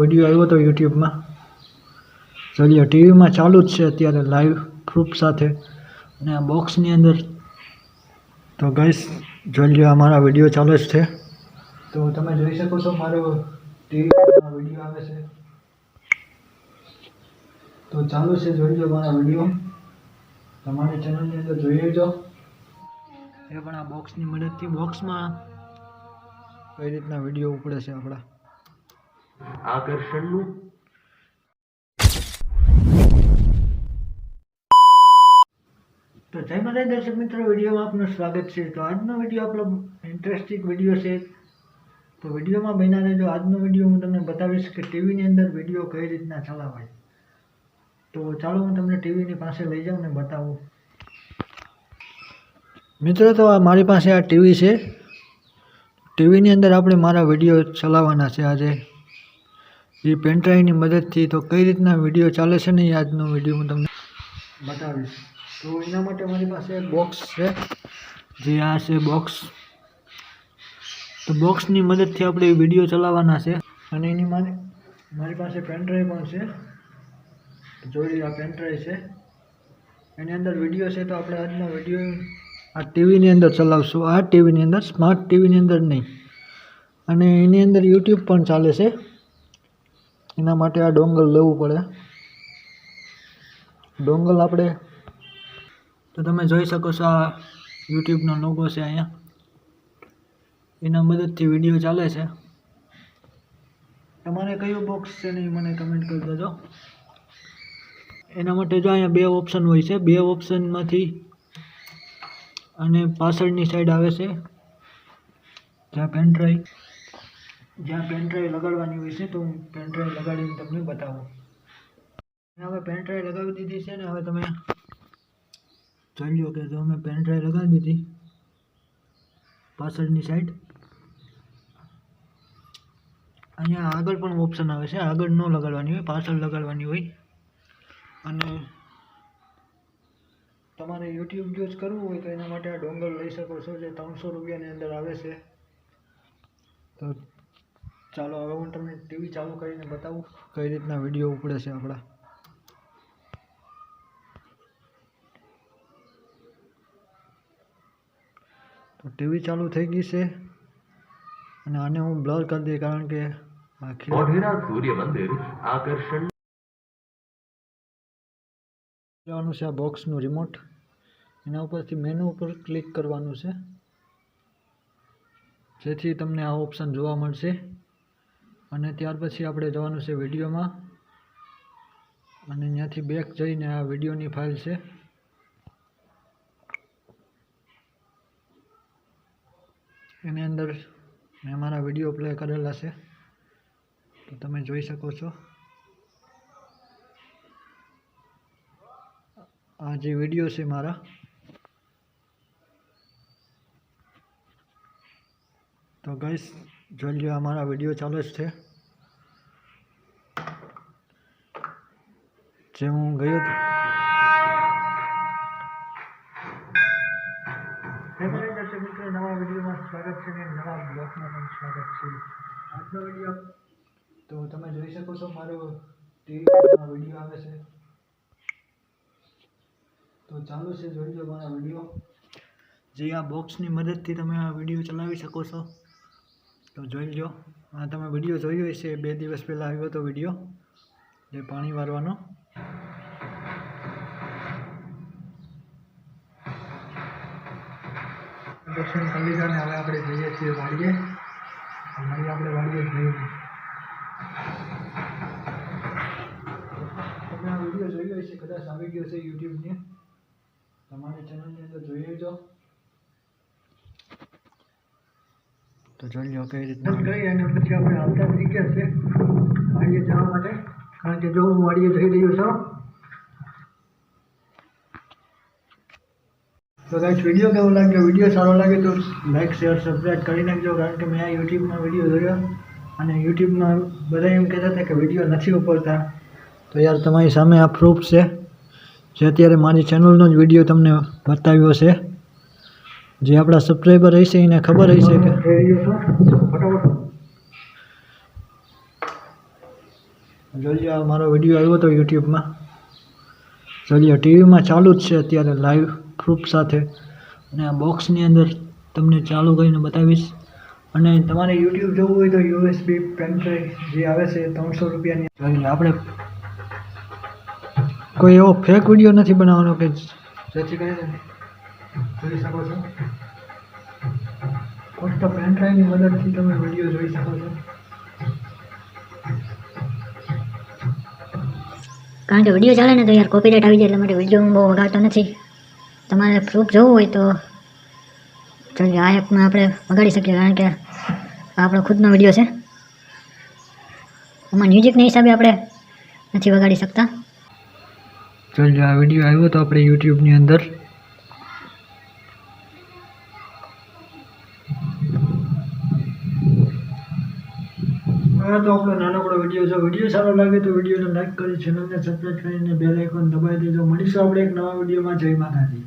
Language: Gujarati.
વીડિયો આવ્યો હતો યુટ્યુબમાં. ચલિયો ટીવીમાં ચાલુ જ છે અત્યારે લાઈવ પ્રૂફ સાથે. અને આ બોક્સની અંદર તો ગઈસ જોઈ લ્યો આ મારા વીડિયો ચાલે જ છે. તો તમે જોઈ શકો છો, મારો ટીવીમાં વીડિયો આવે છે. તો ચાલુ છે, જોઈ લો મારા વીડિયો. તમારી ચેનલની અંદર જોઈ લેજો. એ પણ આ બોક્સની મદદથી બોક્સમાં કઈ રીતના વીડિયો ઉપડે છે આપણા. આકર્ષણનું તો જય માતા દર્શક મિત્રો વિડીયોમાં આપનું સ્વાગત છે તો આજનો વીડિયો આપણો ઇન્ટરેસ્ટિંગ વીડિયો છે તો વિડીયોમાં બન્યા રહેજો આજનો વીડિયો હું તમને બતાવીશ કે ટીવીની અંદર વીડિયો કઈ રીતના ચલાવાય તો ચાલો હું તમને ટીવીની પાસે લઈ જાઉં ને બતાવું મિત્રો તો આ મારી પાસે આ ટીવી છે ટીવીની અંદર આપણે મારા વીડિયો ચલાવવાના છે આજે એ પેનડ્રાઈવની મદદથી તો કઈ રીતના વીડિયો ચાલે છે ને આજનો વીડિયો હું તમને બતાવીશ. તો એના માટે મારી પાસે બોક્સ છે. જે આ છે બોક્સ તો બોક્સની મદદથી આપણે વીડિયો ચલાવવાના છે. અને એની મારી મારી પાસે પેનડ્રાઈવ પણ છે. જોઈ આ આ પેનડ્રાઈવ છે. એની અંદર વીડિયો છે તો આપણે આજનો વીડિયો આ ટીવીની અંદર ચલાવશું. આ ટીવીની અંદર સ્માર્ટ ટીવીની અંદર નહીં. અને એની અંદર યુટ્યુબ પણ ચાલે છે. એના માટે આ ડોંગલ લેવું પડે. ડોંગલ આપણે તો તમે જોઈ શકો છો આ યુટ્યુબનો લોગો છે અહીંયા. એના મદદથી વીડિયો ચાલે છે. તમારે કયું બોક્સ છે ને એ મને કમેન્ટ કરી દેજો. એના માટે જો અહીંયા બે ઓપ્શન હોય છે. બે ઓપ્શનમાંથી અને પાછળની સાઈડ આવે છે. જ્યાં પેનડ્રાઈવ જ્યાં પેનડ્રાઈવ લગાડવાની હોય છે, તો હું પેનડ્રાઈવ લગાડીને તમને બતાવું. હવે પેનડ્રાઈવ લગાવી દીધી છે ને, હવે તમે જોઈ કે જો અમે પેનડ્રાઈવ લગાવી દીધી, પાછળની સાઈડ અહીંયા આગળ પણ ઓપ્શન આવે છે, આગળ ન લગાડવાની હોય, પાછળ લગાડવાની હોય. અને તમારે યુટ્યુબ યુઝ કરવું હોય, તો એના માટે આ ડોંગલ લઈ શકો છો, જે ત્રણસો રૂપિયાની અંદર આવે છે. તો ચાલો હવે હું તમને ટીવી ચાલુ કરીને બતાવું કઈ રીતના વીડિયો ઉપડે છે આપણા. તો ટીવી ચાલુ થઈ ગઈ છે અને આને હું બ્લર કરી દઈ કારણ કે મોઢેરા સૂર્ય મંદિર આકર્ષણ જવાનું છે આ બોક્સનું રિમોટ એના ઉપરથી મેનુ ઉપર ક્લિક કરવાનું છે. જેથી તમને આ ઓપ્શન જોવા મળશે. અને ત્યાર પછી આપણે જવાનું છે વિડીયોમાં. અને ત્યાંથી બેક જઈને આ વિડીયોની ફાઇલ છે. એની અંદર મેં મારા વીડિયો પ્લે કરેલા છે. તો તમે જોઈ શકો છો. આ જે વીડિયો છે મારા. તો ગઈશ જોઈ લ્યો આ મારા વીડિયો ચાલે જ છે. જે હું ગયો હતો મિત્રો નવા વિડીયોમાં સ્વાગત છે ને નવા બ્લોગમાં પણ સ્વાગત છે. આજનો વીડિયો તો તમે જોઈ શકો છો મારો ટીવીમાં વીડિયો આવે છે. તો ચાલુ છે જોઈ લો મારા વીડિયો. જે આ બોક્સની મદદથી તમે આ વીડિયો ચલાવી શકો છો. તો જોઈ લો આ તમે વીડિયો જોયો હશે, બે દિવસ પહેલાં આવ્યો હતો વીડિયો, જે પાણી વારવાનો દર્શન કરી લીધા હવે આપણે જઈએ છીએ વાડીએ. મળીએ આપણે વાડીએ જઈએ તમે આ વીડિયો જોયો હશે, કદાચ આવી ગયો છે યુટ્યુબની તમારી ચેનલની અંદર જોઈ લેજો. તો જોઈ લો કઈ રીતના ગઈ અને પછી આપણે હાલતા થઈ ગયા છે. વાડીએ જવા માટે. કારણ કે જો હું વાડીએ જઈ રહ્યો છું. તો કાંઈ વીડિયો કેવો લાગ્યો? વીડિયો સારો લાગે તો લાઈક શેર સબસ્ક્રાઈબ કરી નાખજો. કારણ કે મેં આ યુટ્યુબમાં વીડિયો જોયો અને યુટ્યુબમાં બધા એમ કહેતા હતા કે વીડિયો નથી ઉપડતા. તો યાર તમારી સામે આ પ્રૂફ છે. જે અત્યારે મારી ચેનલનો જ વીડિયો તમને બતાવ્યો છે. જે આપણા સબસ્ક્રાઈબર હશે એને ખબર હશે કે જોઈએ મારો વીડિયો આવ્યો હતો યુટ્યુબમાં. જોઈએ ટીવીમાં ચાલુ જ છે અત્યારે લાઈવ પ્રૂફ સાથે. અને આ બોક્સની અંદર તમને ચાલુ કરીને બતાવીશ. અને તમારે યુટ્યુબ જોવું હોય તો યુએસબી પેનડ્રાઈવ જે આવે છે ત્રણસો રૂપિયાની. આપણે કોઈ એવો ફેક વીડિયો નથી બનાવવાનો કે જેથી કરીને જોઈ શકો છો? ફક્ત પેનડ્રાઈવની મદદથી તમે વીડિયો જોઈ શકો છો. કારણ કે વીડિયો ચાલે ને તો યાર કોપીરાઇટ આવી જાય એટલે માટે વીડિયો હું બહુ વગાડતો નથી. તમારે પ્રૂફ જોવું હોય તો ચાલો આ એપમાં આપણે વગાડી શકીએ કારણ કે આપણો ખુદનો વીડિયો છે. આમાં મ્યુઝિકના હિસાબે આપણે નથી વગાડી શકતા. ચાલ આ વીડિયો આવ્યો તો આપણે યુટ્યુબની અંદર હા, તો આપણો નાનકડો વીડિયો છે. વીડિયો સારો લાગે તો વિડીયોને લાઇક કરી ચેનલને સબસ્ક્રાઈબ કરીને બેલ આઇકોન દબાવી દેજો. મળીશું આપણે એક નવા વિડીયોમાં. જય માતાજી.